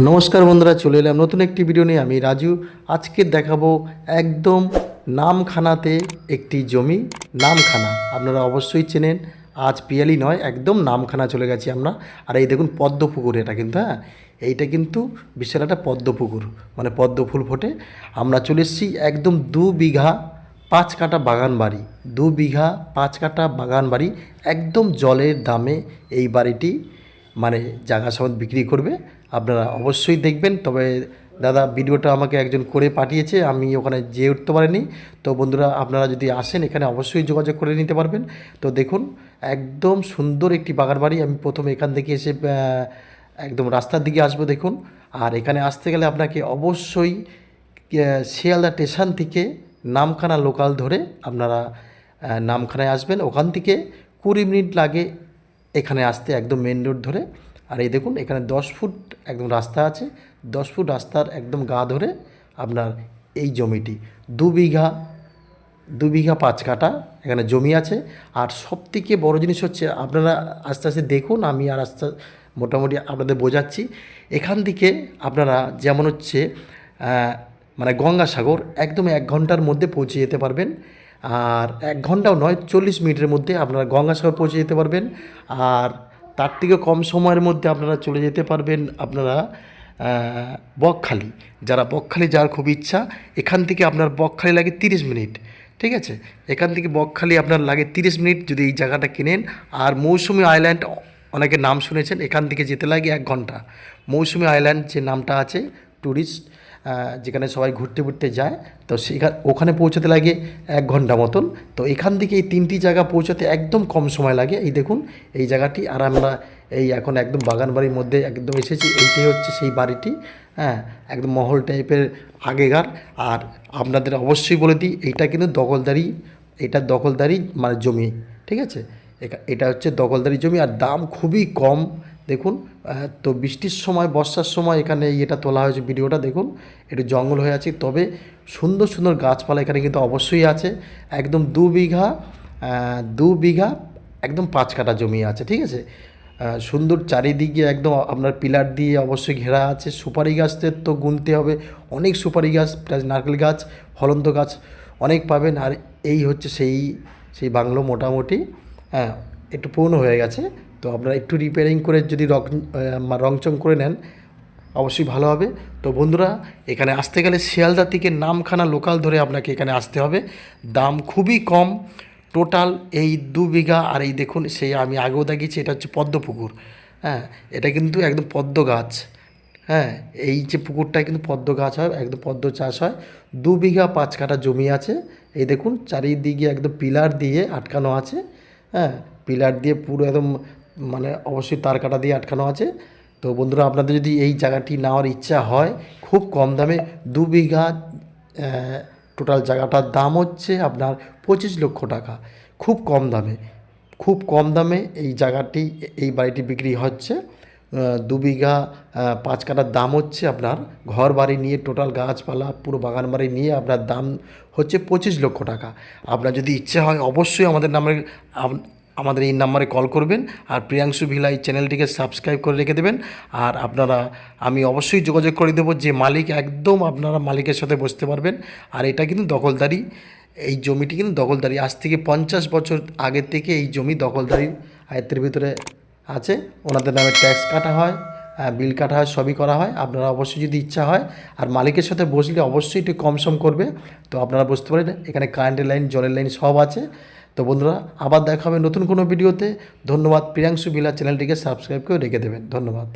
নমস্কার বন্ধুরা, চলে এলাম নতুন একটি ভিডিও নিয়ে। আমি রাজু। আজকে দেখাবো একদম নামখানাতে একটি জমি, নামখানা। আপনারা অবশ্যই চেনেন। আজ পিয়ালি নয়, একদম নামখানা চলে গেছি আমরা। আর এই দেখুন পদ্ম পুকুর এটা কিন্তু হ্যাঁ? এইটা কিন্তু বিশাল একটা পদ্ম পুকুর মানে পদ্ম ফুল ফোটে। আমরা চলে এসেছি একদম দু বিঘা পাঁচ কাটা বাগান বাড়ি। দু বিঘা পাঁচ কাটা বাগান বাড়ি, একদম জলের দামে এই বাড়িটি মানে জায়গা সমেত বিক্রি করবে। আপনারা অবশ্যই দেখবেন। তবে দাদা, ভিডিওটা আমাকে একজন করে পাঠিয়েছে, আমি ওখানে যেয়ে উঠতে পারিনি। তো বন্ধুরা, আপনারা যদি আসেন, এখানে অবশ্যই যোগাযোগ করে নিতে পারবেন। তো দেখুন, একদম সুন্দর একটি বাগান বাড়ি। আমি প্রথমে এখান থেকে এসে একদম রাস্তার দিকে আসব দেখুন। আর এখানে আসতে গেলে আপনাকে অবশ্যই শিয়ালদা স্টেশন থেকে নামখানা লোকাল ধরে আপনারা নামখানায় আসবেন। ওখান থেকে কুড়ি মিনিট লাগে এখানে আসতে, একদম মেন রোড ধরে। আর এই দেখুন, এখানে দশ ফুট একদম রাস্তা আছে। দশ ফুট রাস্তার একদম গা ধরে আপনার এই জমিটি। দু বিঘা দু বিঘা পাঁচ কাটা এখানে জমি আছে। আর সবথেকে বড় জিনিস হচ্ছে, আপনারা আস্তে আস্তে দেখুন, আমি আর আস্তে মোটামুটি আপনাদের বোঝাচ্ছি। এখান থেকে আপনারা যেমন হচ্ছে মানে গঙ্গাসাগর একদম এক ঘণ্টার মধ্যে পৌঁছে যেতে পারবেন। আর এক ঘন্টাও নয়, চল্লিশ মিনিটের মধ্যে আপনারা গঙ্গাসাগর পৌঁছে যেতে পারবেন। আর তার থেকে কম সময়ের মধ্যে আপনারা চলে যেতে পারবেন আপনারা বকখালি। যারা বকখালি যাওয়ার খুব ইচ্ছা, এখান থেকে আপনার বকখালি লাগে তিরিশ মিনিট, ঠিক আছে? এখান থেকে বকখালি আপনার লাগে তিরিশ মিনিট যদি এই জায়গাটা কেনেন। আর মৌসুমি আইল্যান্ড, অনেকে নাম শুনেছেন, এখান থেকে যেতে লাগে এক ঘণ্টা। মৌসুমি আইল্যান্ড যে নামটা আছে ট্যুরিস্ট যেখানে সবাই ঘুরতে ঘুরতে যায়, তো সেখানে, ওখানে পৌঁছতে লাগে এক ঘণ্টা মতন। তো এখান থেকে এই তিনটি জায়গা পৌঁছতে একদম কম সময় লাগে। এই দেখুন, এই জায়গাটি, আর আমরা এই এখন একদম বাগান বাড়ির মধ্যে একদম এসেছি। এইটাই হচ্ছে সেই বাড়িটি হ্যাঁ একদম মহল টাইপের আগেকার। আর আপনাদের অবশ্যই বলে দিই, এইটা কিন্তু দখলদারি, এটা দখলদারি মানে জমি, ঠিক আছে? এটা হচ্ছে দখলদারি জমি, আর দাম খুবই কম। দেখুন তো বৃষ্টির সময়, বর্ষার সময় এখানে এটা তোলা হয়েছে ভিডিওটা, দেখুন, একটু জঙ্গল হয়ে আছে, তবে সুন্দর সুন্দর গাছপালা এখানে কিন্তু অবশ্যই আছে, একদম দু বিঘা দু বিঘা একদম পাঁচ কাটা জমি আছে, ঠিক আছে? সুন্দর চারিদিকে একদম আপনার পিলার দিয়ে অবশ্যই ঘেরা আছে, সুপারি গাছদের তো গুনতে হবে, অনেক সুপারি গাছ প্লাস নারকেল গাছ ফলন্ত গাছ অনেক পাবেন, আর এই হচ্ছে সেই সেই বাংলো মোটামুটি হ্যাঁ একটু পুরনো হয়ে গেছে তো আপনারা একটু রিপেয়ারিং করে যদি রং রংচং করে নেন, অবশ্যই ভালো হবে। তো বন্ধুরা, এখানে আসতে গেলে শিয়ালদা থেকে নামখানা লোকাল ধরে আপনাকে এখানে আসতে হবে। দাম খুবই কম। টোটাল এই দু বিঘা, আর এই দেখুন, সেই আমি আগেও দেখিয়েছি, এটা হচ্ছে পদ্ম পুকুর। হ্যাঁ এটা কিন্তু একদম পদ্ম গাছ। হ্যাঁ এই যে পুকুরটা কিন্তু পদ্ম গাছ হয়, একদম পদ্ম চাষ হয়। দু বিঘা পাঁচ কাঠা জমি আছে। এই দেখুন, চারিদিকে একদম পিলার দিয়ে আটকানো আছে। হ্যাঁ পিলার দিয়ে পুরো একদম মানে অবশ্যই তার কাটা দিয়ে আটকানো আছে। তো বন্ধুরা, আপনাদের যদি এই জায়গাটি নেওয়ার ইচ্ছা হয়, খুব কম দামে দু বিঘা টোটাল জায়গাটার দাম হচ্ছে আপনার পঁচিশ লক্ষ টাকা। খুব কম দামে, খুব কম দামে এই জায়গাটি, এই বাড়িটি বিক্রি হচ্ছে। দু বিঘা পাঁচ কাটার দাম হচ্ছে আপনার ঘর বাড়ি নিয়ে টোটাল গাছপালা, পুরো বাগান বাড়ি নিয়ে আপনার দাম হচ্ছে পঁচিশ লক্ষ টাকা। আপনার যদি ইচ্ছে হয়, অবশ্যই আমাদের আম- আমাদের এই নাম্বারে কল করবেন আর প্রিয়াংশু ভিলা এই চ্যানেলটিকে সাবস্ক্রাইব করে রেখে দেবেন। আর আপনারা, আমি অবশ্যই যোগাযোগ করে দেবো যে মালিক একদম আপনারা মালিকের সাথে বসতে পারবেন। আর এটা কিন্তু দখলদারি, এই জমিটি কিন্তু দখলদারি। আজ থেকে পঞ্চাশ বছর আগের থেকে এই জমি দখলদারি আয়ত্তের ভিতরে আছে। ওনাদের নামে ট্যাক্স কাটা হয় বিল কাটা হয়, সবই করা হয়। আপনারা অবশ্যই যদি ইচ্ছা হয়, আর মালিকের সাথে বসলে অবশ্যই একটু কম সম করবে। তো আপনারা বুঝতে পারেন, এখানে কারেন্টের লাইন জলের লাইন সব আছে। তো বন্ধুরা, আবার দেখা হবে নতুন কোনো ভিডিওতে। ধন্যবাদ, প্রিয়াংশু বিলা চ্যানেলটিকে সাবস্ক্রাইব করে রেখে দেবেন। ধন্যবাদ।